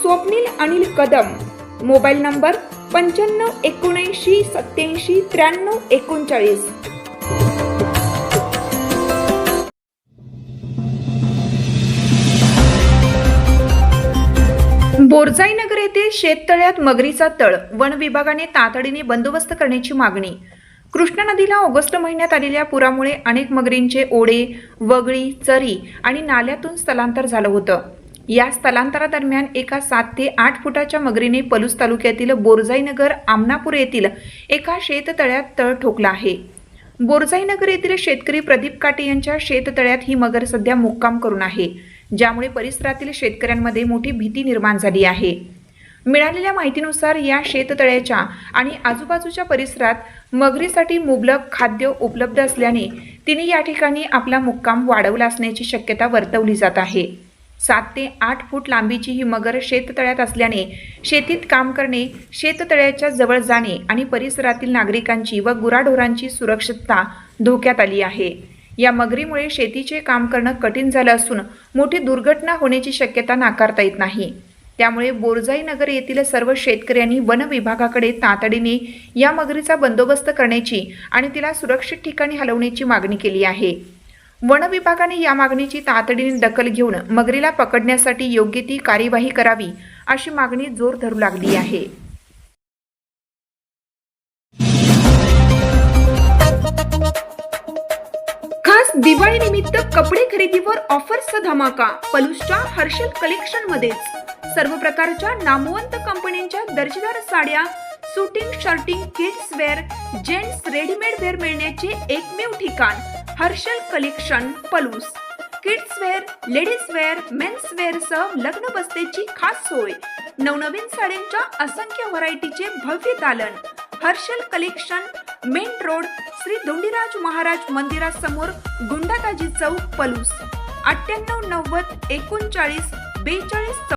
Swapnil Anil Kadam. Mobile number पंच्याण्णव एकोणऐंशी सत्याऐंशी त्र्याण्णव एकोणचाळीस. बोरजाई नगर शेततळ्यात मगरीचा तळ वन विभागाने तातडीने बंदोबस्त करण्याची मागणी. कृष्णा नदीला ऑगस्ट महिन्यात आलेल्या पुरामुळे अनेक मगरींचे ओढे वगळी चरी आणि नाल्यातून स्थलांतर झालं होतं. या स्थलांतरादरम्यान एका सात ते आठ फुटाच्या मगरीने पलूस तालुक्यातील बोरजाईनगर आमनापूर येथील एका शेततळ्यात तळ ठोकला आहे. बोरजाईनगर येथील शेतकरी प्रदीप काटे यांच्या शेततळ्यात ही मगर सध्या मुक्काम करून आहे ज्यामुळे परिसरातील शेतकऱ्यांमध्ये मोठी भीती निर्माण झाली आहे. मिळालेल्या माहितीनुसार या शेततळ्याच्या आणि आजूबाजूच्या परिसरात मगरीसाठी मुबलक खाद्य उपलब्ध असल्याने तिने या ठिकाणी आपला मुक्काम वाढवला असण्याची शक्यता वर्तवली जात आहे. सात ते आठ फूट लांबीची ही मगर शेततळ्यात असल्याने शेतीत काम करणे शेततळ्याच्या जवळ जाणे आणि परिसरातील नागरिकांची व गुराढोरांची सुरक्षितता धोक्यात आली आहे. या मगरीमुळे शेतीचे काम करणं कठीण झालं असून मोठी दुर्घटना होण्याची शक्यता नाकारता येत नाही. त्यामुळे बोरजाई नगर येथील सर्व शेतकऱ्यांनी वन विभागाकडे तातडीने या मगरीचा बंदोबस्त करण्याची आणि तिला सुरक्षित ठिकाणी हलवण्याची मागणी केली आहे. वन विभागाने या मागणीची तातडीने दखल घेऊन मगरीला पकडण्यासाठी योग्य ती कार्यवाही करावी अशी मागणी जोर धरू लागली आहे. खास दिवाळी निमित्त कपडे खरेदीवर ऑफर्सचा धमाका पलूसच्या हर्षल कलेक्शन मध्येच. सर्व प्रकारच्या नामवंत कंपन्यांच्या दर्जेदार साड्या suiting shirting kids wear gents readymade wear मिळण्याचे एकमेव ठिकाण. Harshal collection Palus. Kids wear ladies wear mens wear सह लग्न बस्तेची खास सोय. नवनवीन साड्यांच्या असंख्य व्हरायटीचे भव्य दालन. Harshal collection main road Shri Dondiraj Maharaj मंदिरासमोर गुंडाताजी चौक पलूस. अठ्ठ्याण्णव नव्वद एकोणचाळीस बेचाळीस